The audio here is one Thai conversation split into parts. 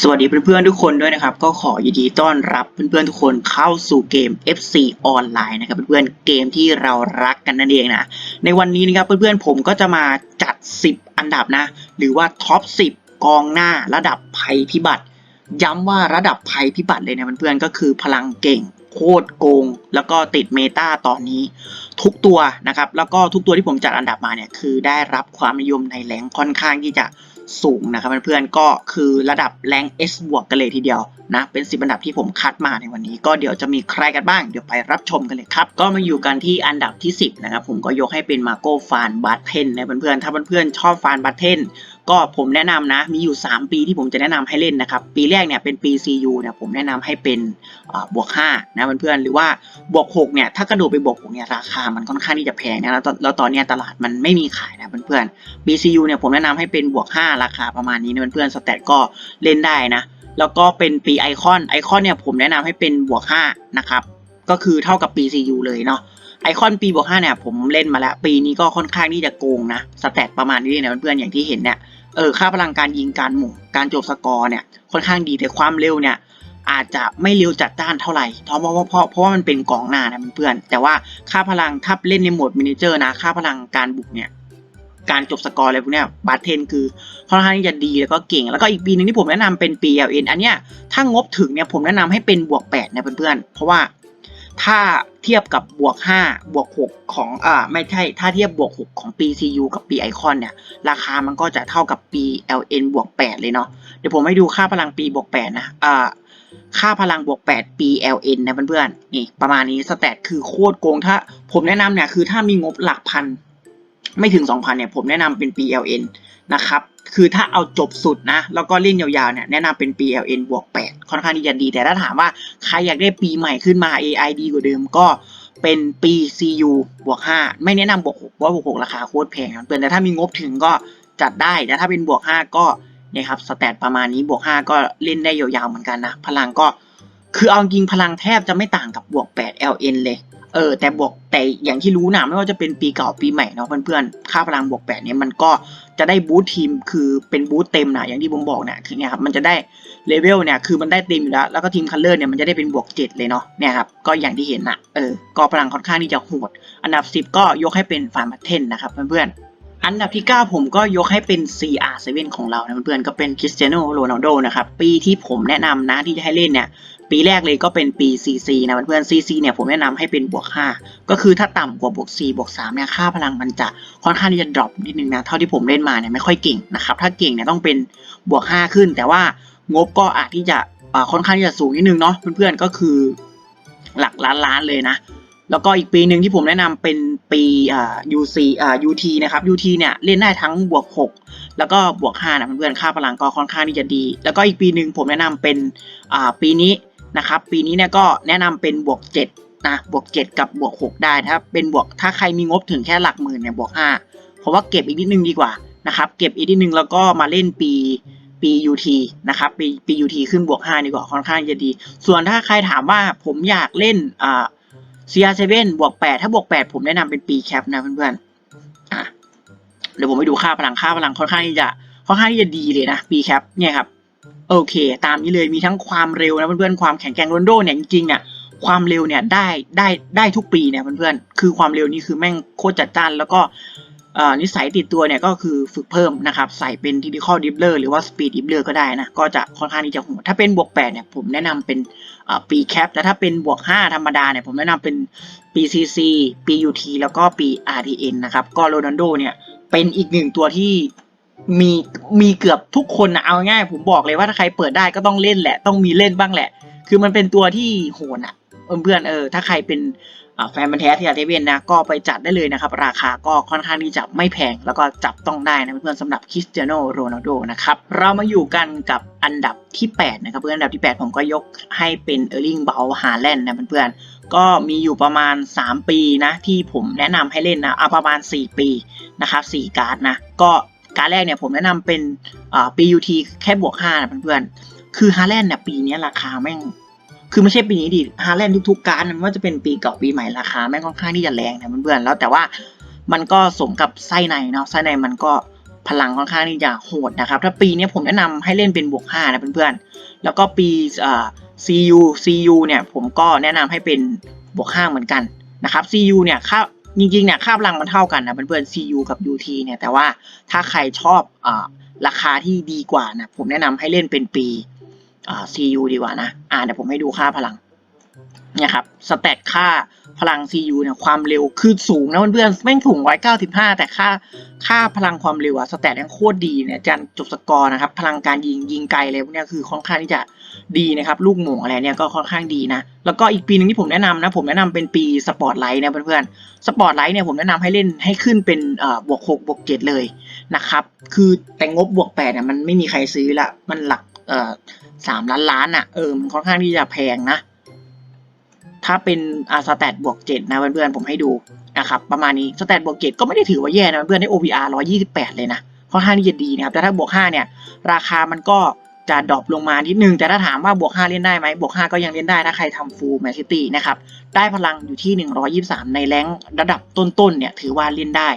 สวัสดีเพื่อนๆทุกคนด้วยนะครับ ก็ขอยินดีต้อนรับเพื่อนๆทุกคนเข้าสู่เกม FC ออนไลน์นะครับเพื่อนๆเกมที่เรารักกันนั่นเองนะในวันนี้นะครับเพื่อนๆผมก็จะมาจัด 10 อันดับนะ หรือว่าท็อป 10 กองหน้าระดับภัยพิบัติ ย้ำว่าระดับภัยพิบัติเลยนะเพื่อนๆก็คือพลังเก่งโคตรโกง แล้วก็ติดเมตาตอนนี้ ทุกตัวนะครับแล้วก็ทุกตัวที่ผมจัดอันดับมาเนี่ยคือได้รับความนิยมในแรงค่อนข้างที่จะ สูงนะครับเพื่อนๆก็คือระดับแรง S บวกกันเลยทีเดียวนะเป็นสิบอันดับที่ผมคัดมาในวันนี้ ก็เดี๋ยวจะมีใครกันบ้าง เดี๋ยวไปรับชมกันเลยครับ ก็มาอยู่กันที่อันดับที่ 10นะครับผมก็ยกให้เป็นมาโก้ฟานบาเทนนะเพื่อนๆถ้าเพื่อนๆชอบฟานบาเทน ก็ผมแนะนำนะ มีอยู่ 3 ปีที่ผมจะแนะนำให้เล่นนะครับ ปีแรกเนี่ยเป็นปี CU เนี่ยผมแนะนำให้เป็นบวก5นะเพื่อนๆหรือว่าบวก6เนี่ยถ้ากระโดดไปบวก6เนี่ยราคามันค่อนข้างที่จะแพงนะแล้วตอนแล้วตอนนี้ตลาดมันไม่มีขายนะเพื่อนๆ BCU เนี่ยผมแนะนำให้เป็นบวก 5 ราคาประมาณนี้นะเพื่อนๆสแตทก็เล่นได้นะแล้วก็เป็นปีไอคอนไอคอนเนี่ยผมแนะนำให้เป็นบวก5นะครับก็คือเท่ากับ BCU เลยเนาะ ไอคอนปีบวก5เนี่ยผมเล่นมาแล้ว ปีนี้ก็ค่อนข้างที่จะโกงนะ สแตทประมาณนี้เลยนะเพื่อนๆอย่างที่เห็นเนี่ยเออค่าพลังการยิงการหม่งการจบสกอร์เนี่ยค่อนข้างดีแต่ความเร็วเนี่ยอาจจะไม่เร็วจัดจ้านเท่าไหร่เพราะว่าเพราะเพราะว่ามันเป็นกองหน้านะเพื่อนๆแต่ว่าค่าพลังถ้าเล่นในโหมดมินิเจอร์นะค่าพลังการบุกเนี่ยการจบสกอร์อะไรพวกเนี้ยบาเทนคือค่อนข้างที่จะดีแล้วก็เก่ง แล้วก็อีกปีหนึ่งที่ผมแนะนำเป็น PLN อันเนี้ยถ้างบถึงเนี่ยผมแนะนำให้เป็นบวก8นะเพื่อนๆเพราะว่าถ้า เทียบกับบวก5บวก6ของอ่าไม่ใช่ถ้าเทียบบวก 6 ของ PCU กับ P Icon เนี่ย ราคามันก็จะเท่ากับ PLN บวก 8 เลยเนาะเดี๋ยวผมให้ดูค่าพลังปีบวก 8 นะอ่าค่าพลังบวก8 PLN นะเพื่อนๆนี่ประมาณนี้สแตทคือโคตรโกงถ้าผมแนะนำเนี่ยคือถ้ามีงบหลักพัน ไม่ถึง 2,000เนี่ยผมแนะนำเป็น PLN นะครับ คือถ้าเอาจบสุดนะ แล้วก็เล่นยาวๆเนี่ยแนะนำเป็น PLN บวก 8 ค่อนข้างที่จะดี แต่ถ้าถามว่าใครอยากได้ปีใหม่ขึ้นมา AI ดีกว่าเดิมก็เป็นปี CU บวก 5 ไม่แนะนำบวก6เพราะบวก 6 ราคาโคตรแพงเพื่อนแต่ถ้ามีงบถึงก็จัดได้ แต่ถ้าเป็นบวก 5 ก็เนี่ยครับสแตทประมาณนี้บวก 5 ก็เล่นได้ยาวๆเหมือนกันนะ พลังก็คือเอาจริงพลังแทบจะไม่ต่างกับบวก 8 LN เลย เออแต่บวกแต่อย่างที่รู้นะไม่ว่าจะเป็นปีเก่าปีใหม่เนาะเพื่อนๆค่าพลังบวก8เนี่ยมันก็จะได้บูททีมคือเป็นบูทเต็มนะอย่างที่ผมบอกเนี่ยคือเนี่ยครับมันจะได้เลเวลเนี่ยคือมันได้เต็มอยู่แล้วแล้วก็ทีมคัลเลอร์เนี่ยมันจะได้เป็นบวก7เลยเนาะเนี่ยครับก็อย่างที่เห็นนะเออก็พลังค่อนข้างที่จะโหดอันดับ10ก็ยกให้เป็นฟาร์มาเทนนะครับเพื่อนๆอันดับที่ 9 ผมก็ยกให้เป็น CR7 ของเรานะเพื่อนๆก็เป็นคริสเตียโนโรนัลโดนะครับ ปีที่ผมแนะนำนะที่จะให้เล่นเนี่ย ปีแรกเลยก็เป็นปี CC นะเพื่อนๆ CC เนี่ยผมแนะนำให้เป็นบวก 5 ก็คือถ้าต่ำกว่าบวก 4 บวก3เนี่ยค่าพลังมันจะค่อนข้างที่จะดรอปนิดนึงนะ เท่าที่ผมเล่นมาเนี่ยไม่ค่อยเก่งนะครับ ถ้าเก่งเนี่ยต้องเป็นบวก 5 ขึ้น แต่ว่างบก็อาจที่จะค่อนข้างที่จะสูงนิดนึงเนาะเพื่อนๆก็คือหลักล้านล้านเลยนะแล้วก็อีกปีหนึ่งที่ผมแนะนำเป็นปีอ่า UC อ่า UT นะครับ UT เนี่ยเล่นได้ทั้งบวก 6 แล้วก็บวก5นะเพื่อนๆค่าพลังก็ค่อนข้างที่จะดี แล้วก็อีกปีหนึ่งผมแนะนำเป็นอ่าปีนี้ นะครับปีนี้เนี่ยก็แนะนำเป็นบวก7นะบวก 7 กับบวก 6 ได้ถ้าเป็นบวกถ้าใครมีงบถึงแค่หลักหมื่นเนี่ยบวก5เพราะว่าเก็บอีกนิดนึงดีกว่านะครับเก็บอีกนิดนึงแล้วก็มาเล่นปีปี UT นะครับปีปี UT ขึ้นบวก 5 ดีกว่าค่อนข้างจะดี ส่วนถ้าใครถามว่าผมอยากเล่นอ่า CR7 บวก 8 ถ้าบวก 8 ผมแนะนำเป็นปีแคปนะเพื่อนๆอะเดี๋ยวผมไปดูค่าพลังค่าพลังค่อนข้างที่จะค่อนข้างที่จะดีเลยนะปีแคปเนี่ยครับ โอเค ตามนี้เลยมีทั้งความเร็วนะเพื่อนๆความแข็งแกร่งโรนลโดเนี่ยจริงๆเนี่ยความเร็วเนี่ยได้ได้ได้ทุกปีเนี่ยเพื่อนๆคือความเร็วนี่คือแม่งโคตรจัดจ้านแล้วก็นิสัยติดตัวเนี่ยก็คือฝึกเพิ่มนะครับ ใส่เป็นทิ c ิคอลดิฟเลอร์หรือว่าสปีดดิฟเลอร์ก็ได้นะ ก็จะค่อนข้างที่จะโหดถ้าเป็นบวก8เนี่ยผมแนะนำเป็นปีแคปแต่ถ้าเป็นบวก 5 ธรรมดาเนี่ยผมแนะนำเป็นปี CC ปี UT แล้วก็ปี RTN นะครับ ก็โรนัลโดเนี่ยเป็นอีกหนึ่งตัวที่ มีมีเกือบทุกคนนะเอาง่ายผมบอกเลยว่าถ้าใครเปิดได้ก็ต้องเล่นแหละ ต้องมีเล่นบ้างแหละ คือมันเป็นตัวที่โหดอะเพื่อนเออถ้าใครเป็นแฟนมันแท้ที่อาร์เทเวนนะก็ไปจัดได้เลยนะครับ ราคาก็ค่อนข้างที่จะไม่แพง แล้วก็จับต้องได้นะเพื่อนๆสำหรับคริสเตียโนโรนัลโดนะครับ เรามาอยู่กันกับอันดับที่ 8 นะครับเพื่อนอันดับที่ 8 ผมก็ยกให้เป็นเออร์ลิงเบลฮาแลนด์นะเพื่อนๆก็มีอยู่ประมาณ 3 ปีนะที่ผมแนะนำให้เล่นนะเอาประมาณ 4 ปีนะครับ4การ์ดนะก็ การแรกเนี่ยผมแนะนำเป็นปีอ UT แค่บวก5นะเพื่อนๆ คือฮาแลนด์เนี่ยปีนี้ราคาแม่ง คือไม่ใช่ปีนี้ดิฮาแลนด์ทุกๆการไม่ว่าจะเป็นปีเก่าปีใหม่ราคาแม่งค่อนข้างที่จะแรงนะเพื่อนๆ แล้วแต่ว่ามันก็สมกับไส้ในเนาะไส้ในมันก็พลังค่อนข้างที่จะโหดนะครับ ถ้าปีนี้ผมแนะนำให้เล่นเป็นบวก5นะเพื่อนๆ แล้วก็ปีอ่า CU CU เนี่ยผมก็แนะนำให้เป็นบวก5เหมือนกันนะครับ CU เนี่ยค่า จริงๆเนี่ยค่าพลังมันเท่ากันนะเพื่อนๆ CU กับ UT เนี่ยแต่ว่าถ้าใครชอบอราคาที่ดีกว่านะผมแนะนำให้เล่นเป็นปี CU ดีกว่านะ อ่าเดี๋ยวผมให้ดูค่าพลัง เนี่ยครับสแตทค่าพลัง CU เนี่ยความเร็วคือสูงนะเพื่อนๆแม่งสูง195 แต่ค่าค่าพลังความเร็วอะสแตทยังโคตรดีเนี่ยจันจบสกอร์นะครับ พลังการยิงยิงไกลอะไรพวกเนี้ยคือค่อนข้างที่จะดีนะครับ ลูกหม่งอะไรเนี่ยก็ค่อนข้างดีนะ แล้วก็อีกปีหนึ่งที่ผมแนะนำนะ ผมแนะนำเป็นปีสปอร์ตไลท์นะเพื่อนๆสปอร์ตไลท์เนี่ยผมแนะนำให้เล่นให้ขึ้นเป็นเอ่อบวก6บวก7เลยนะครับ คือแต่งบบวก8เนี่ยมันไม่มีใครซื้อละมันหลักเอ่อสามล้านล้านอะเออมันค่อนข้างที่จะแพงนะ ถ้าเป็นอาสแตทบวกเจ็ดนะเพื่อนๆผมให้ดูนะครับประมาณนี้สแตทบวกเจ็ดก็ไม่ได้ถือว่าแย่นะเพื่อนได้ OPR 128 เลยนะค่อนข้างที่จะดีนะครับแต่ถ้าบวก5เนี่ยราคามันก็จะดรอปลงมานิดนึง แต่ถ้าถามว่าบวก 5 เล่นได้ไหมบวก 5 ก็ยังเล่นได้ถ้าใครทำฟูลแมนซิตี้นะครับ ได้พลังอยู่ที่ 123 ในแรงระดับต้นๆเนี่ยถือว่าเล่นได้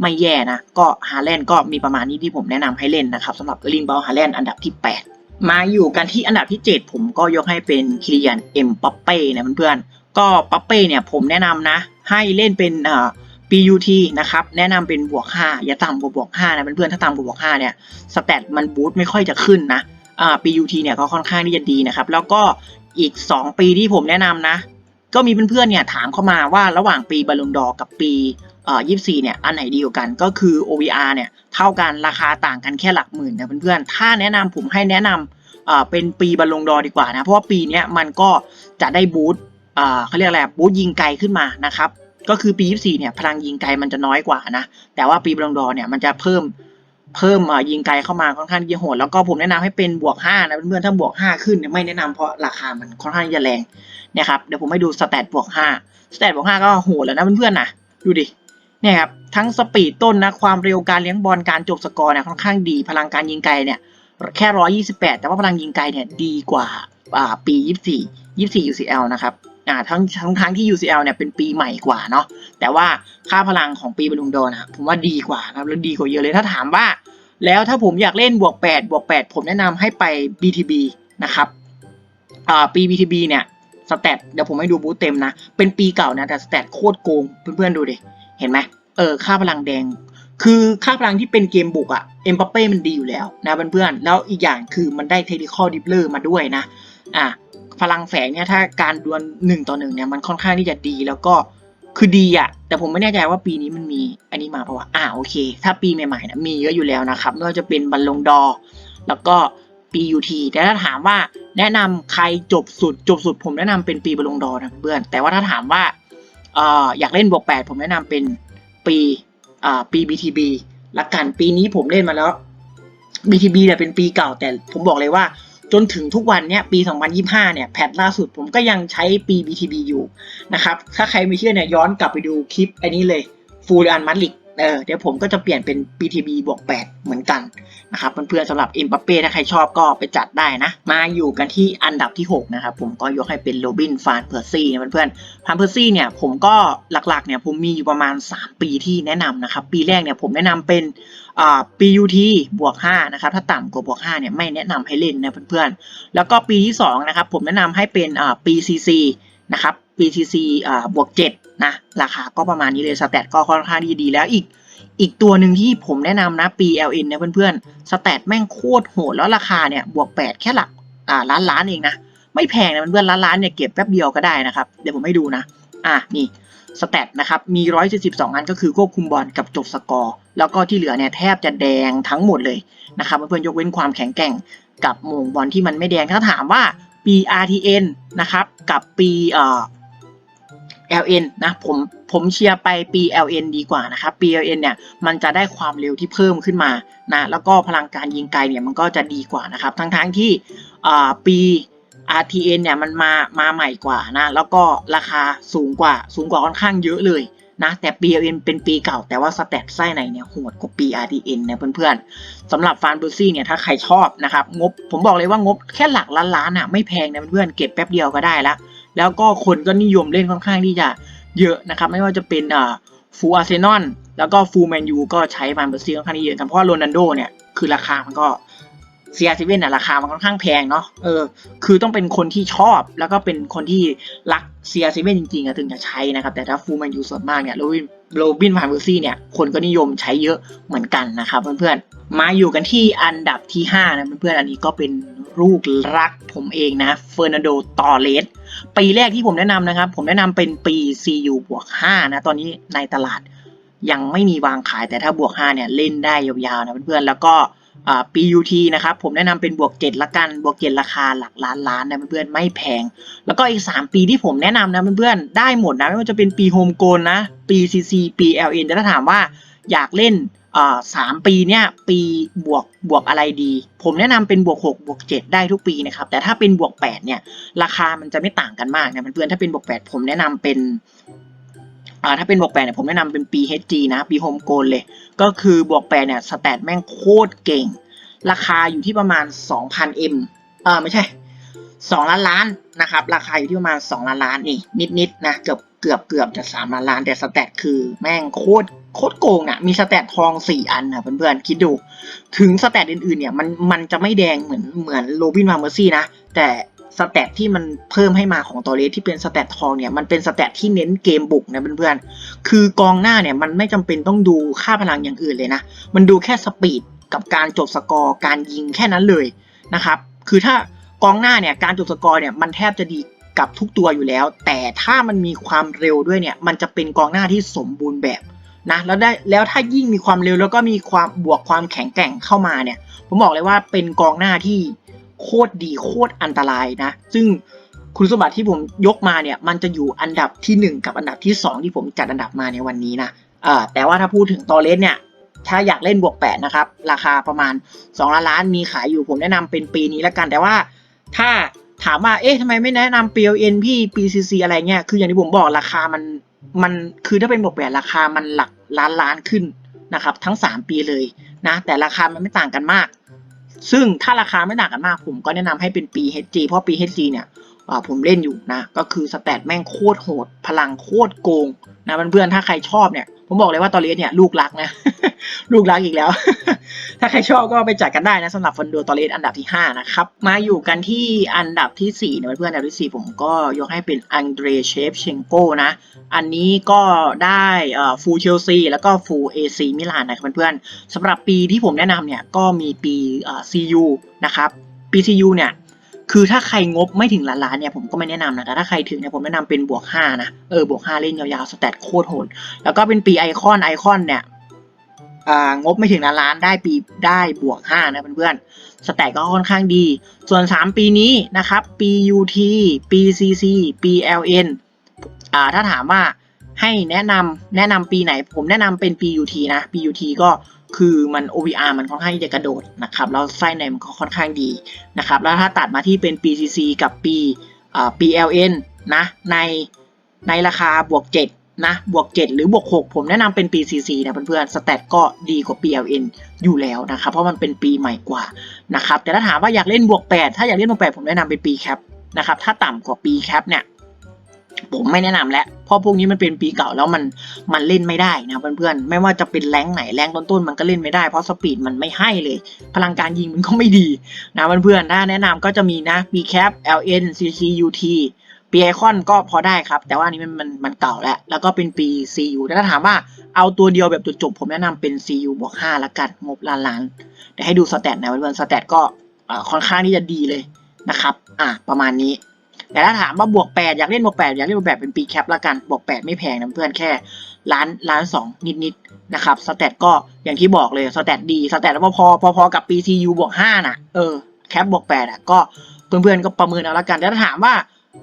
ไม่แย่นะ ก็ฮาแลนด์ก็มีประมาณนี้ที่ผมแนะนำให้เล่นนะครับสำหรับลินบอลฮาแลนด์อันดับที่ 8 มาอยู่กันที่อันดับที่ 7 ผมก็ยกให้เป็นคิริยันเอ็มปัปเป้นะเพื่อนๆก็ปัปเป้เนี่ยผมแนะนำนะ ให้เล่นเป็นเอ่อ PUT นะครับ แนะนำเป็นบวก 5 อย่าต่ำกว่าบวก 5 นะเพื่อนๆถ้าต่ำกว่าบวก 5 เนี่ยสแตทมันบูตไม่ค่อยจะขึ้นนะอ่า PUT เนี่ยก็ค่อนข้างที่จะดีนะครับ แล้วก็อีก 2 ปีที่ผมแนะนำนะ ก็มีเพื่อนๆเนี่ยถามเข้ามาว่าระหว่างปีบอลลงดอกับปี เอ่อ24เนี่ยอันไหนดีกว่ากันก็คือ OVR เนี่ยเท่ากันราคาต่างกันแค่หลักหมื่นนะเพื่อนๆถ้าแนะนำผมให้แนะนำเอ่อเป็นปีบอลลงดอดีกว่านะเพราะว่าปีเนี้ยมันก็จะได้บูตเอ่อเขาเรียกอะไรบูตยิงไกลขึ้นมานะครับก็คือปี 24 เนี่ยพลังยิงไกลมันจะน้อยกว่านะแต่ว่าปีบอลลงดอเนี่ยมันจะเพิ่มเพิ่มอ่อยิงไกลเข้ามาค่อนข้างที่จะโหดแล้วก็ผมแนะนำให้เป็นบวก 5 นะเพื่อนๆถ้าบวก 5 ขึ้นเนี่ยไม่แนะนำเพราะราคามันค่อนข้างจะแรงเนี่ยครับเดี๋ยวผมให้ดูสแตทบวก5สแตทบวก 5 ก็โหดแล้วนะเพื่อนๆนะดูดิ เนี่ยครับทั้งสปีดต้นนะความเร็วการเลี้ยงบอลการจบสกอร์เนี่ยค่อนข้างดี พลังการยิงไกลเนี่ยแค่ 128 แต่ว่าพลังยิงไกลเนี่ยดีกว่าปี 24 24 UCL นะครับทั้งทั้งทั้งที่ UCL เนี่ยเป็นปีใหม่กว่าเนาะแต่ว่าค่าพลังของปีบอลลูนดอนะผมว่าดีกว่านะครับแล้วดีกว่าเยอะเลยถ้าถามว่า แล้วถ้าผมอยากเล่นบวก8บวก8ผมแนะนำให้ไป BTB นะครับปี BTB เนี่ยสแตทเดี๋ยวผมให้ดูบูธเต็มนะ เป็นปีเก่านะแต่สแตทโคตรโกงเพื่อนๆดูดิ เห็นไหมเออค่าพลังแดง คือค่าพลังที่เป็นเกมบุกอะเอ็มบัปเป้มันดีอยู่แล้วนะเพื่อนๆแล้วอีกอย่างคือมันได้เทคนิคอลดิฟเลอร์มาด้วยนะอะพลังแฝงเนี่ยถ้าการดวลหนึ่งต่อหนึ่งเนี่ยมันค่อนข้างที่จะดีแล้วก็คือดีอะแต่ผมไม่แน่ใจว่าปีนี้มันมีอันนี้มาเพราะว่าอ่าโอเค ถ้าปีใหม่ๆนะมีเยอะอยู่แล้วนะครับไม่ว่าจะเป็นบัลลงดอร์แล้วก็ปียูทีแต่ถ้าถามว่าแนะนำใครจบสุดจบสุดผมแนะนำเป็นปีบัลลงดอร์นะเพื่อนแต่ว่าถ้าถามว่า อยากเล่นบวกแปดผมแนะนำเป็นปีปี BTB ละกันปีนี้ผมเล่นมาแล้ว BTB เนี่ยเป็นปีเก่าแต่ผมบอกเลยว่าจนถึงทุกวันเนี้ยปี 2025 เนี่ย แพทล่าสุดผมก็ยังใช้ปี BTB อยู่นะครับ ถ้าใครไม่เชื่อเนี่ยย้อนกลับไปดูคลิปอันนี้เลยฟูลอันมัดลิก เออเดี๋ยวผมก็จะเปลี่ยนเป็น BTB บวก 8 เหมือนกันนะครับเพื่อนๆสำหรับเอ็มบัปเป้ถ้าใครชอบก็ไปจัดได้นะ มาอยู่กันที่อันดับที่ 6 นะครับ ผมก็ยกให้เป็นโรบินฟานเพอร์ซี่นะเพื่อนๆฟานเพอร์ซี่เนี่ยผมก็หลักๆเนี่ยผมมีอยู่ประมาณ 3 ปีที่แนะนำนะครับ ปีแรกเนี่ยผมแนะนำเป็นอ่า PUT บวก 5 นะครับ ถ้าต่ำกว่าบวก 5 เนี่ยไม่แนะนำให้เล่นนะเพื่อนๆ แล้วก็ปีที่ 2 นะครับผมแนะนำให้เป็นอ่า PCC นะครับ PCC อ่าบวก7นะราคาก็ประมาณนี้เลยสแตทก็ค่อนข้าดีดีแล้วอีกอีกตัวหนึ่งที่ผมแนะนำนะ PLN นะเพื่อนๆสแตทแม่งโคตรโหดแล้วราคาเนี่ยบวก 8 แค่หลักอ่าล้านล้านเองนะ ไม่แพงนะเพื่อนๆล้านล้านเนี่ยเก็บแป๊บเดียวก็ได้นะครับ เดี๋ยวผมให้ดูนะ อะนี่สแตทนะครับมี 172 อันก็คือควบคุมบอลกับจบสกอร์ แล้วก็ที่เหลือเนี่ยแทบจะแดงทั้งหมดเลยนะครับเพื่อนๆยกเว้นความแข็งแกร่งกับหม่งบอลที่มันไม่แดงถ้าถามว่า PRTN นะครับกับปีเอ่อ LN นะผมผมเชียร์ไปปี LN ดีกว่านะครับปี LN เนี่ยมันจะได้ความเร็วที่เพิ่มขึ้นมานะแล้วก็พลังการยิงไกลเนี่ยมันก็จะดีกว่านะครับทั้งทั้งๆที่ปี RTN เนี่ยมันมามาใหม่กว่านะแล้วก็ราคาสูงกว่าสูงกว่าค่อนข้างเยอะเลยนะแต่ปี LN เป็นปีเก่าแต่ว่าสเตตไส้ในเนี่ยโหดกว่าปี RTN นะเพื่อนๆสำหรับฟานบอร์ซี่เนี่ยถ้าใครชอบนะครับงบผมบอกเลยว่างบแค่หลักล้านล้านอะไม่แพงนะเพื่อนๆเก็บแป๊บเดียวก็ได้ละ แล้วก็คนก็นิยมเล่นค่อนข้างที่จะเยอะนะครับ ไม่ว่าจะเป็นอ่าฟูอาร์เซนอลแล้วก็ฟูลแมนยูก็ใช้ฟันเบอร์ซีค่อนข้างที่เยอะกันเพราะว่าโรนันโดเนี่ยคือราคามันก็ เซียซีเว่นน่ะราคามันค่อนข้างแพงเนาะเออคือต้องเป็นคนที่ชอบแล้วก็เป็นคนที่รักเซียซีเว่นจริงๆอะถึงจะใช้นะครับ แต่ถ้าฟูลแมนยูส่วนมากเนี่ยโรบินโรบินพานเบอร์ซี่เนี่ยคนก็นิยมใช้เยอะเหมือนกันนะครับเพื่อนๆ มาอยู่กันที่อันดับที่ 5 นะเพื่อนๆ อันนี้ก็เป็นลูกรักผมเองนะเฟอร์นันโดตอเลสปีแรกที่ผมแนะนำนะครับ ผมแนะนำเป็นปี CU บวก5นะตอนนี้ในตลาดยังไม่มีวางขายแต่ถ้าบวก 5 เนี่ยเล่นได้ยาวๆนะเพื่อนๆ แล้วก็ PUT นะครับผมแนะนำเป็นบวก 7 ละกันบวก 7 ราคาหลักล้านล้านนะเพื่อนๆไม่แพง แล้วก็อีก 3 ปีที่ผมแนะนำนะเพื่อนๆได้หมดนะไม่ว่าจะเป็นปีโฮมโกนนะปี CC ปี LN แต่ถ้าถามว่าอยากเล่นอ่าสามปีเนี่ยปีบวกบวกอะไรดี ผมแนะนำเป็นบวก 6 บวก 7 ได้ทุกปีนะครับ แต่ถ้าเป็นบวก 8 เนี่ย ราคามันจะไม่ต่างกันมากนะเพื่อนๆถ้าเป็นบวก 8 ผมแนะนำเป็น อ่าถ้าเป็นบวก8เนี่ยผมแนะนำเป็นปี HG นะ ปีโฮมโกนเลย ก็คือบวก8เนี่ยสแตทแม่งโคตรเก่ง ราคาอยู่ที่ประมาณ 2,000 M เออไม่ใช่ 2 ล้านล้านนะครับ ราคาอยู่ที่ประมาณ 2 ล้านล้านนี่นิดๆนะเกือบเกือบเกือบจะ3ล้านล้าน แต่สแตทคือแม่งโคตรโคตรโกงอะมีสแตททอง 4 อันนะเพื่อนๆ คิดดู ถึงสแตทอื่นๆเนี่ยมันมันจะไม่แดงเหมือนเหมือนโรบินมาเมอร์ซี่นะ แต่ สแตทที่มันเพิ่มให้มาของตอเลสที่เป็นสแตททองเนี่ยมันเป็นสแตทที่เน้นเกมบุกนะเพื่อนๆ คือกองหน้าเนี่ยมันไม่จำเป็นต้องดูค่าพลังอย่างอื่นเลยนะ มันดูแค่สปีดกับการจบสกอร์การยิงแค่นั้นเลยนะครับ คือถ้ากองหน้าเนี่ยการจบสกอร์เนี่ยมันแทบจะดีกับทุกตัวอยู่แล้ว แต่ถ้ามันมีความเร็วด้วยเนี่ยมันจะเป็นกองหน้าที่สมบูรณ์แบบนะแล้วได้แล้วถ้ายิ่งมีความเร็วแล้วก็มีความบวกความแข็งแกร่งเข้ามาเนี่ย ผมบอกเลยว่าเป็นกองหน้าที่ โคตรดีโคตรอันตรายนะ ซึ่งคุณสมบัติที่ผมยกมาเนี่ยมันจะอยู่อันดับทีหนึ่1 กับอันดับที่ 2 ที่ผมจัดอันดับมาในวันนี้นะเอ่อแต่ว่าถ้าพูดถึงตอเลสเนี่ยถ้าอยากเล่นบวก8นะครับราคาประมาณ2ล้านล้านมีขายอยู่ผมแนะนำเป็นปีนี้แล้วกันแต่ว่าถ้าถามว่าเอ๊ะทำไมไม่แนะนำ PLN พี่ PCC อะไรเงี้ยคืออย่างที่ผมบอกราคามันมันคือถ้าเป็นบวก8ราคามันหลักล้านล้านขึ้นนะครับทั้ง 3 ปีเลยนะแต่ราคามันไม่ต่างกันมาก ซึ่งถ้าราคาไม่ต่างกันมากผมก็แนะนำให้เป็นปี HG เพราะปี HG เนี่ยผมเล่นอยู่นะ ก็คือสแตทแม่งโคตรโหด พลังโคตรโกงนะเพื่อนๆถ้าใครชอบเนี่ย ผมบอกเลยว่าตอเลสเนี่ยลูกรักนะ ลูกรักอีกแล้ว ถ้าใครชอบก็ไปจัดกันได้นะสำหรับฟันโดตอเลสอันดับที่ 5 นะครับ มาอยู่กันที่อันดับที่4นะเพื่อนๆอันดับที่ 4 ผมก็ยกให้เป็นอังเดรเชฟเชงโกนะ อันนี้ก็ได้ฟูลเชลซีแล้วก็ฟูลเอซีมิลานนะครับเพื่อนๆสำหรับปีที่ผมแนะนำเนี่ยก็มีปีซียูนะครับปีซียูเนี่ย คือถ้าใครงบไม่ถึงล้านล้านเนี่ยผมก็ไม่แนะนำนะแต่ถ้าใครถึงเนี่ยผมแนะนำเป็นบวก5นะเออบวก5เล่นยาวๆสแตทโคตรโหดแล้วก็เป็นปีไอคอนไอคอนเนี่ยอ่างบไม่ถึงล้านล้านได้ปีได้บวก5นะเพื่อนๆสแตทก็ค่อนข้างดี ส่วน 3 ปีนี้นะครับปี UT ปี CC ปี LN อ่าถ้าถามว่าให้แนะนำแนะนำปีไหนผมแนะนำเป็นปี UT นะปี UT ก็ คือมัน OVR มันค่อนข้างจะกระโดดนะครับแล้วไส้ในมันก็ค่อนข้างดีนะครับแล้วถ้าตัดมาที่เป็นปี CC กับปีอ่า PLN นะในในราคาบวก 7 นะบวก 7 หรือบวก 6 ผมแนะนำเป็นปี CC นะเพื่อนๆสแตทก็ดีกว่า PLN อยู่แล้วนะครับ เพราะมันเป็นปีใหม่กว่านะครับแต่ถ้าถามว่าอยากเล่นบวก 8 ถ้าอยากเล่นบวก 8 ผมแนะนำเป็นปีแคปนะครับถ้าต่ำกว่าปีแคปเนี่ย ผมไม่แนะนำแล้วเพราะพวกนี้มันเป็นปีเก่าแล้วมันมันเล่นไม่ได้นะเพื่อนๆไม่ว่าจะเป็นแรงไหนแรงต้นๆมันก็เล่นไม่ได้เพราะสปีดมันไม่ให้เลย พลังการยิงมันก็ไม่ดีนะเพื่อนๆถ้าแนะนำก็จะมีนะ B cap LN CC UT ปีไอคอนก็พอได้ครับ แต่ว่านี้มันมันมันเก่าแล้ว แล้วก็เป็นปี CU แต่ถ้าถามว่าเอาตัวเดียวแบบจุดจบ ผมแนะนำเป็น CU บวก5ละกันงบล้านล้านเดี๋ยวให้ดูสแตทนะเพื่อนๆสแตทก็ค่อนข้างที่จะดีเลยนะครับ อะประมาณนี้ แต่ถ้าถามว่าบวก8อยากเล่นบวก8อยากเล่นบวก8เป็นปีแคปละกันบวก8ไม่แพงนะเพื่อนแค่ล้านล้านสองนิดๆนะครับสแตทก็อย่างที่บอกเลยสแตทดีสแตทแล้วพอพอพอกับปี CU บวก5น่ะเออแคปบวก8อะก็เพื่อนๆก็ประเมินเอาละกันแต่ถ้าถามว่า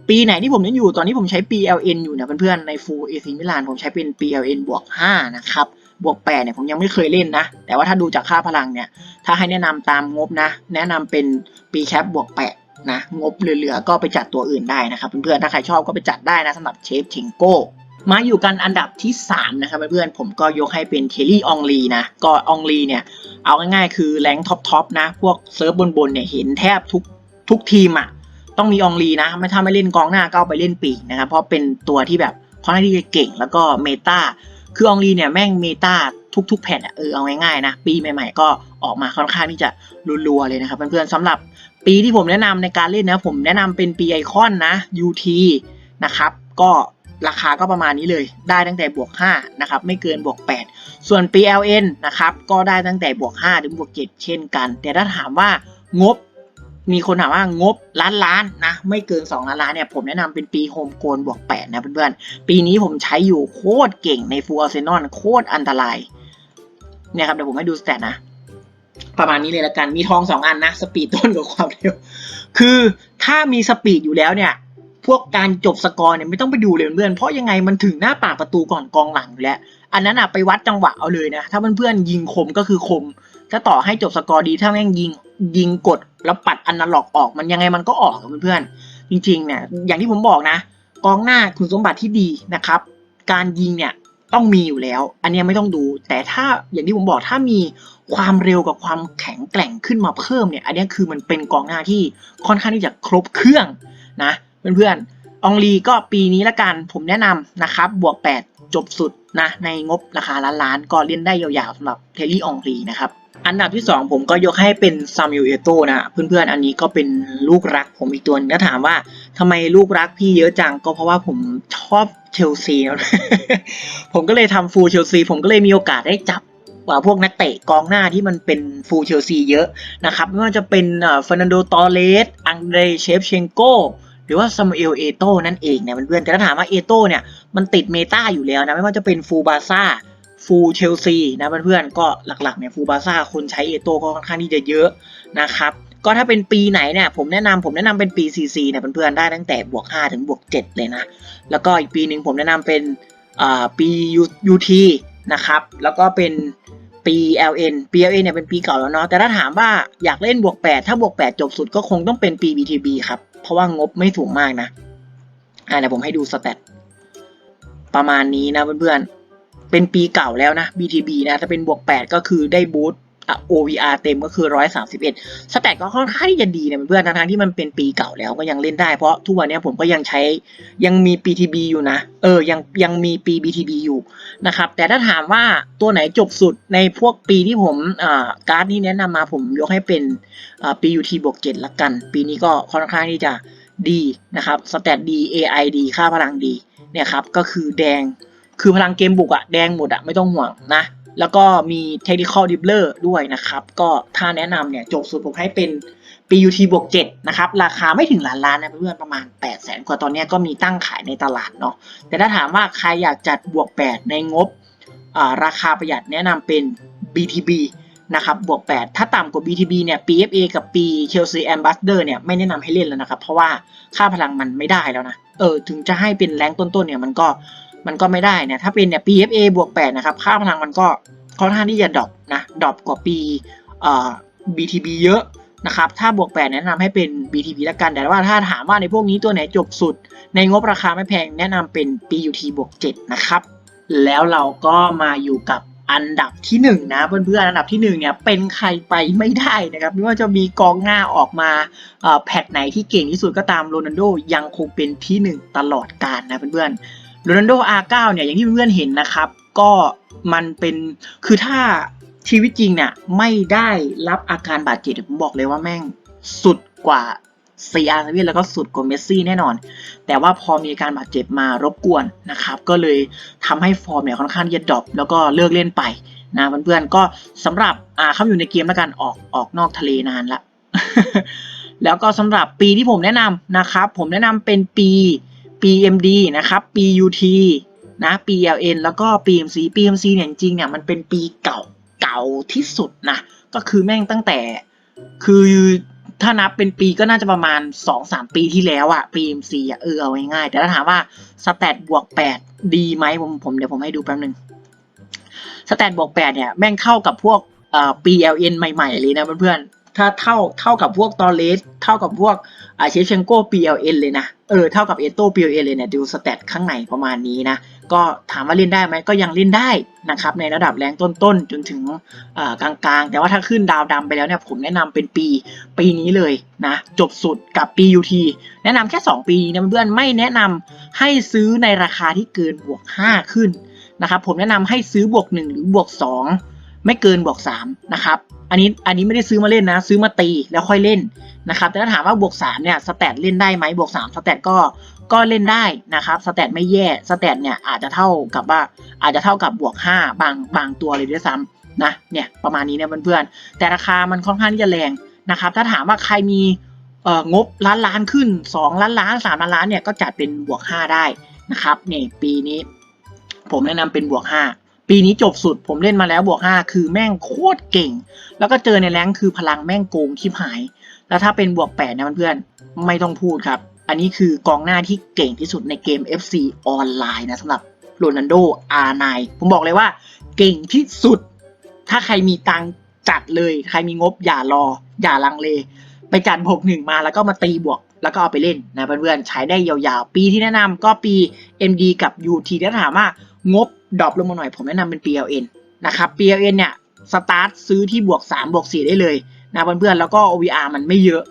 ปีไหนที่ผมเล่นอยู่ตอนนี้ผมใช้ PLN อยู่นะเพื่อนๆใน Full AC Milan ผมใช้เป็น PLN บวก5นะครับบวก8เนี่ยผมยังไม่เคยเล่นนะ แต่ว่าถ้าดูจากค่าพลังเนี่ย ถ้าให้แนะนำตามงบนะ แนะนำเป็นปีแคปบวก8 นะงบเหลือๆก็ไปจัดตัวอื่นได้นะครับเพื่อนๆถ้าใครชอบก็ไปจัดได้นะสำหรับเชฟเชงโก้มาอยู่กันอันดับที่ 3 นะครับเพื่อนๆผมก็ยกให้เป็นเคลลี่องลีนะก็อองลีเนี่ย เอาง่ายๆคือแรงท็อปทอปนะ พวกเซิร์ฟบนๆเนี่ยเห็นแทบทุกทุกทีมอะ่ะต้องมีอองลีนะไม่ถ้าไม่เล่นกองหน้าก็เอาไปเล่นปีกนะครับ เพราะเป็นตัวที่แบบค่อนข้างที่จะเก่งแล้วก็เมตาคืออองลีเนี่ยแม่งเมตาทุกๆแผ่นอะเออเอาง่ายๆนะปีใหม่ ๆ ก็ออกมาค่อนข้างที่จะรัวๆเลยนะครับเพื่อนๆสำหรับ ปีที่ผมแนะนำในการเล่นนะผมแนะนำเป็นปีไอคอนนะ UT นะครับก็ราคาก็ประมาณนี้เลยได้ตั้งแต่บวก5นะครับไม่เกินบวก 8 ส่วน PLN นะครับก็ได้ตั้งแต่บวก 5 ถึงบวก 7 เช่นกัน แต่ถ้าถามว่างบมีคนถามว่างบล้านล้านนะไม่เกิน 2 ล้านล้านเนี่ยผมแนะนำเป็นปีโฮมโกนบวก 8 นะเพื่อนๆ ปีนี้ผมใช้อยู่โคตรเก่งในฟูลอาร์เซนอลโคตรอันตรายเนี่ยครับเดี๋ยวผมให้ดูสแตทนะ ประมาณนี้เลยละกัน มีทอง2อันนะสปีดต้นกับความเร็ว คือถ้ามีสปีดอยู่แล้วเนี่ย พวกการจบสกอร์เนี่ยไม่ต้องไปดูเลยเพื่อนเพราะยังไงมันถึงหน้าปากประตูก่อนกองหลังอยู่แล้ว อันนั้นอะไปวัดจังหวะเอาเลยนะ ถ้าเพื่อนๆยิงคมก็คือคม ถ้าต่อให้จบสกอร์ดีถ้าแม่งยิงยิงกดแล้วปัดอันนาล็อกออกมันยังไงมันก็ออกอะเพื่อนๆจริงๆเนี่ยอย่างที่ผมบอกนะ กองหน้าคุณสมบัติที่ดีนะครับ การยิงเนี่ย ต้องมีอยู่แล้ว อันนี้ไม่ต้องดู แต่ถ้าอย่างที่ผมบอกถ้ามีความเร็วกับความแข็งแกร่งขึ้นมาเพิ่มเนี่ย อันนี้คือมันเป็นกองหน้าที่ค่อนข้างที่จะครบเครื่องนะเพื่อนๆอองลีก็ปีนี้ละกันผมแนะนำนะครับ บวก 8 จบสุดนะในงบราคาล้านล้านๆก็เล่นได้ยาวๆสำหรับเทลลี่อองลีนะครับ อันดับที่ 2 ผมก็ยกให้เป็นซามิลเอโตนะเพื่อนๆ อันนี้ก็เป็นลูกรักผมอีกตัวนึงถ้าถามว่าทำไมลูกรักพี่เยอะจังก็เพราะว่าผมชอบเชลซีผมก็เลยทำฟูลเชลซีผมก็เลยมีโอกาสได้จับว่าพวกนักเตะกองหน้าที่มันเป็นฟูลเชลซีเยอะนะครับไม่ว่าจะเป็นเฟอร์นันโดตอเลสอังเดรเชฟเชงโกหรือว่าซามูเอลเอโตนั่นเองเนี่ยเพื่อนๆแต่ถ้าถามว่าเอโตเนี่ยมันติดเมตาอยู่แล้วนะไม่ว่าจะเป็นฟูบาซ่า ฟูเชลซีนะเพื่อนๆก็หลักๆเนี่ยฟูบาซ่าคนใช้เอโตก็ค่อนข้างที่จะเยอะนะครับก็ถ้าเป็นปีไหนเนี่ยผมแนะนำผมแนะนำเป็นปี CC เนี่ยเพื่อนๆได้ตั้งแต่บวก 5 ถึงบวก 7 เลยนะ แล้วก็อีกปีหนึ่งผมแนะนำเป็นปี UT นะครับแล้วก็เป็นปี LN ปี LN เนี่ยเป็นปีเก่าแล้วเนาะแต่ถ้าถามว่าอยากเล่นบวก 8 ถ้าบวก 8 จบสุดก็คงต้องเป็นปี BTB ครับ เพราะว่างบไม่สูงมากนะอ่าเดี๋ยวผมให้ดูสแตทประมาณนี้นะเพื่อนๆ เป็นปีเก่าแล้วนะ BTB นะถ้าเป็นบวก 8 ก็คือได้บูตอะ OVR เต็มก็คือ 131 สแตทก็ค่อนข้างที่จะดีนะเพื่อนทั้งๆที่มันเป็นปีเก่าแล้วก็ยังเล่นได้เพราะทุกวันนี้ผมก็ยังใช้ยังมี BTB อยู่นะ เออยังยังมีปี BTB อยู่นะครับ แต่ถ้าถามว่าตัวไหนจบสุดในพวกปีที่ผมอ่าการ์ดนี้แนะนำมาผมยกให้เป็นอ่าปี UT บวก7ละกัน ปีนี้ก็ค่อนข้างที่จะดีนะครับสแตทดี AI ดี ค่าพลังดีเนี่ยครับก็คือแดง คือพลังเกมบุกอะแดงหมดอะไม่ต้องห่วงนะ แล้วก็มี technical dribbler ด้วยนะครับ ก็ถ้าแนะนำเนี่ยจบสุดผมให้เป็น PUT บวก7นะครับ ราคาไม่ถึงล้านล้านนะเพื่อนประมาณ 8 0 0แสนกว่าตอนนี้ก็มีตั้งขายในตลาดเนาะแต่ถ้าถามว่าใครอยากจัดบวก 8 ในงบาราคาประหยัดแนะนำเป็น BTB นะครับบวก 8 ถ้าต่ำกว่า BTB เนี่ย PFA กับ P Chelsea Ambassador เนี่ยไม่แนะนำให้เล่นแล้วนะครับ เพราะว่าค่าพลังมันไม่ได้แล้วนะ เออ ถึงจะให้เป็นแรงต้นๆเนี่ยมันก็ มันก็ไม่ได้เนี่ยถ้าเป็นเนี่ย PFA บวก8นะครับค่าพลังมันก็ค่อนข้างที่จะดรอปนะดรอปกว่าปีเอ่อ BTB เยอะนะครับถ้าบวก8แนะนำให้เป็น BTB ละกัน แต่ว่าถ้าถามว่าในพวกนี้ตัวไหนจบสุด ในงบราคาไม่แพงแนะนำเป็น PUT บวก7นะครับแล้วเราก็มาอยู่กับอันดับที่หนึ่งนะเพื่อนๆอันดับที่หนึ่งเนี่ยเป็นใครไปไม่ได้นะครับไม่ว่าจะมีกองหน้าออกมาอ่อแพทไหนที่เก่งที่สุดก็ตามโรนัลโดยังคงเป็นที่หนึ่งตลอดกาลนะเพื่อนๆ โรนัลโด R9 เนี่ยอย่างที่เพื่อนๆเห็นนะครับ ก็มันเป็นคือถ้าชีวิตจริงเนี่ยไม่ได้รับอาการบาดเจ็บผมบอกเลยว่าแม่งสุดกว่า CR7 แล้วก็สุดกว่าเมสซี่แน่นอน แต่ว่าพอมีการบาดเจ็บมารบกวนนะครับ ก็เลยทำให้ฟอร์มเนี่ยค่อนข้างจะดรอปแล้วก็เลิกเล่นไปนะเพื่อนๆก็สำหรับอ่าเขาอยู่ในเกมแล้วกันออกออกนอกทะเลนานละแล้วก็สำหรับปีที่ผมแนะนำนะครับ ผมแนะนำเป็นปี PMD นะครับ PUT นะ PLN แล้วก็ PMC PMC เนี่ยจริงๆเนี่ยมันเป็นปีเก่าเก่าที่สุดนะ ก็คือแม่งตั้งแต่ คือถ้านับเป็นปีก็น่าจะประมาณ 2-3 ปีที่แล้วอะ PMC อะเออเอาง่ายๆแต่ถ้าถามว่าสแตทบวก 8 ดีไหมผมผมเดี๋ยวผมให้ดูแป๊บนึงสแตทบวก 8 เนี่ยแม่งเข้ากับพวกเอ่อ PLN ใหม่ๆเลยนะเพื่อนๆ ถ้าเท่าเท่ากับพวกตอเลสเท่ากับพวกอาเชฟเชงโก้ PLN เลยนะ เออ เท่ากับเอโต้ PLN เลยเนี่ยดูสแตทข้างในประมาณนี้นะ ก็ถามว่าเล่นได้ไหมก็ยังเล่นได้นะครับ ในระดับแรงต้นๆ จนถึงกลางๆ แต่ว่าถ้าขึ้นดาวดำไปแล้วเนี่ยผมแนะนำเป็นปีปีนี้เลยนะ จบสุดกับ PUT แนะนำแค่ 2 ปีนะเพื่อนๆไม่แนะนำให้ซื้อในราคาที่เกินบวก 5 ขึ้นนะครับผมแนะนำให้ซื้อบวก 1 หรือบวก 2 ไม่เกินบวก3นะครับอันนี้อันนี้ไม่ได้ซื้อมาเล่นนะ ซื้อมาตีแล้วค่อยเล่นนะครับแต่ถ้าถามว่าบวก3เนี่ยสแตทเล่นได้ไหมบวก3สแตทก็ก็เล่นได้นะครับสแตทไม่แย่สแตทเนี่ยอาจจะเท่ากับว่าอาจจะเท่ากับบวก 5 บางบางตัวเลยด้วยซ้ำนะเนี่ยประมาณนี้เนี่ยเพื่อนๆแต่ราคามันค่อนข้างที่จะแรงนะครับถ้าถามว่าใครมีเอองบล้านล้านขึ้น 2 ล้านล้าน3ล้านล้านเนี่ยก็จัดเป็นบวก 5 ได้นะครับนี่ปีนี้ ผมแนะนำเป็นบวก 5 ปีนี้จบสุดผมเล่นมาแล้วบวก5คือแม่งโคตรเก่ง แล้วก็เจอในแรงคือพลังแม่งโกงชิบหาย แล้วถ้าเป็นบวก8นะเพื่อนๆไม่ต้องพูดครับ อันนี้คือกองหน้าที่เก่งที่สุดในเกม FC ออนไลน์นะสำหรับโรนัลโด R9 ผมบอกเลยว่า เก่งที่สุด ถ้าใครมีตังจัดเลย ใครมีงบอย่ารอ อย่าลังเล ไปจัดบวกหนึ่งมาแล้วก็มาตีบวก แล้วก็เอาไปเล่นนะเพื่อนๆใช้ได้ยาวๆ ปีที่แนะนำก็ปี MD กับ UT ถ้าถามว่า งบดรอปลงมาหน่อย ผมแนะนำเป็น PLN นะครับ PLN เนี่ยสตาร์ทซื้อที่บวก 3 บวก 4 ได้เลยนะเพื่อนๆ แล้วก็ OVR มันไม่เยอะ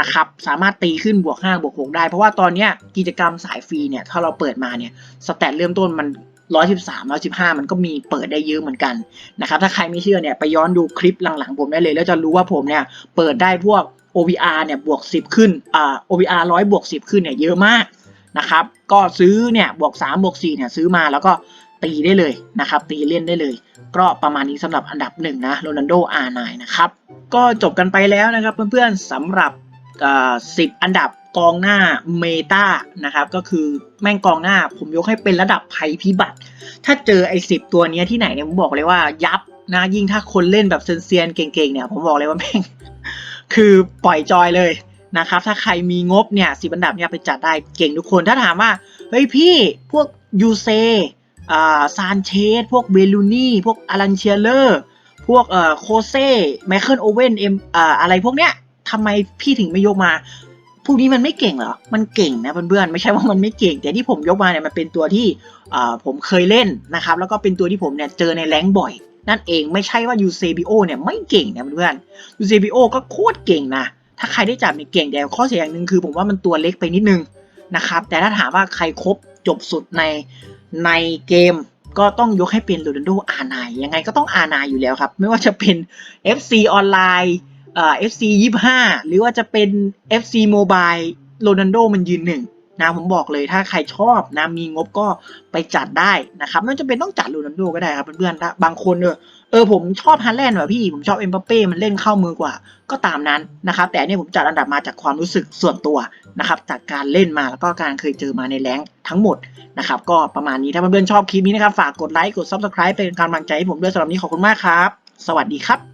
นะครับ สามารถตีขึ้นบวก 5 บวก 6 ได้ เพราะว่าตอนนี้กิจกรรมสายฟรีเนี่ย ถ้าเราเปิดมาเนี่ย สแตทเริ่มต้นมัน 113 115 มันก็มีเปิดได้เยอะเหมือนกันนะครับ ถ้าใครไม่เชื่อเนี่ย ไปย้อนดูคลิปหลังๆ ผมได้เลย แล้วจะรู้ว่าผมเนี่ย เปิดได้พวก OVR เนี่ย บวก 10 ขึ้น อ่า OVR 100 บวก 10 ขึ้นเนี่ย เยอะมาก นะครับ ก็ซื้อเนี่ยบวก3บวก4เนี่ยซื้อมาแล้วก็ตีได้เลยนะครับ ตีเล่นได้เลย ก็ประมาณนี้สำหรับอันดับหนึ่งนะโรนัลโด R9 นนะครับ ก็จบกันไปแล้วนะครับเพื่อนๆสำหรับสิบอันดับกองหน้าเมตานะครับ ก็คือแม่งกองหน้าผมยกให้เป็นระดับภัยพิบัติ ถ้าเจอไอ้สิบตัวเนี้ยที่ไหนเนี่ยผมบอกเลยว่ายับนะยิ่งถ้าคนเล่นแบบเซียนๆเก่งๆเนี่ยผมบอกเลยว่าแม่งคือปล่อยจอยเลย นะครับถ้าใครมีงบเนี่ยสิบอันดับเนี่ยไปจัดได้เก่งทุกคนถ้าถามว่าเฮ้ยพี่พวกยูเซอ่าซานเชสพวกเบลูนี่พวกอารันเชียเลอร์พวกเอ่อโคเซ่ไมเคิลโอเว่นเอ็มอ่าอะไรพวกเนี้ยทำไมพี่ถึงไม่ยกมาพวกนี้มันไม่เก่งเหรอ มันเก่งนะเพื่อนๆ ไม่ใช่ว่ามันไม่เก่ง แต่ที่ผมยกมาเนี่ยมันเป็นตัวที่ผมเคยเล่นนะครับ แล้วก็เป็นตัวที่ผมเนี่ยเจอในแรงบ่อย นั่นเองไม่ใช่ว่ายูเซบิโอเนี่ยไม่เก่งนะเพื่อนๆยูเซบิโอก็โคตรเก่งนะ ถ้าใครได้จับเนี่ยเก่งแต่ข้อเสียอย่างหนึ่งคือ ผมว่ามันตัวเล็กไปนิดนึงนะครับ แต่ถ้าถามว่าใครครบจบสุดในในเกมก็ต้องยกให้เป็นโรนัลโดอาร์ไนยังไงก็ต้องอาร์ไนอยู่แล้วครับ ไม่ว่าจะเป็น FC ออนไลน์เอ่อ FC 25หรือว่าจะเป็น FC Mobile โรนัลโดมันยืนหนึ่งนะผมบอกเลยถ้าใครชอบนะมีงบก็ไปจัดได้นะครับไม่จำเป็นต้องจัดโรนัลโดก็ได้ครับเพื่อนๆถ้าบางคนเออ เออผมชอบฮันแลนด์ว่ะพี่ผมชอบเอ็มบัปเป้มันเล่นเข้ามือกว่า ก็ตามนั้นนะครับ แต่เนี่ยผมจัดอันดับมาจากความรู้สึกส่วนตัวนะครับ จากการเล่นมาแล้วก็การเคยเจอมาในแรงทั้งหมดนะครับ ก็ประมาณนี้ถ้าเพื่อนๆชอบคลิปนี้นะครับ ฝากกดไลค์กดซับสไครป์เป็นกำลังใจให้ผมด้วยสำหรับนี้ขอบคุณมากครับ สวัสดีครับ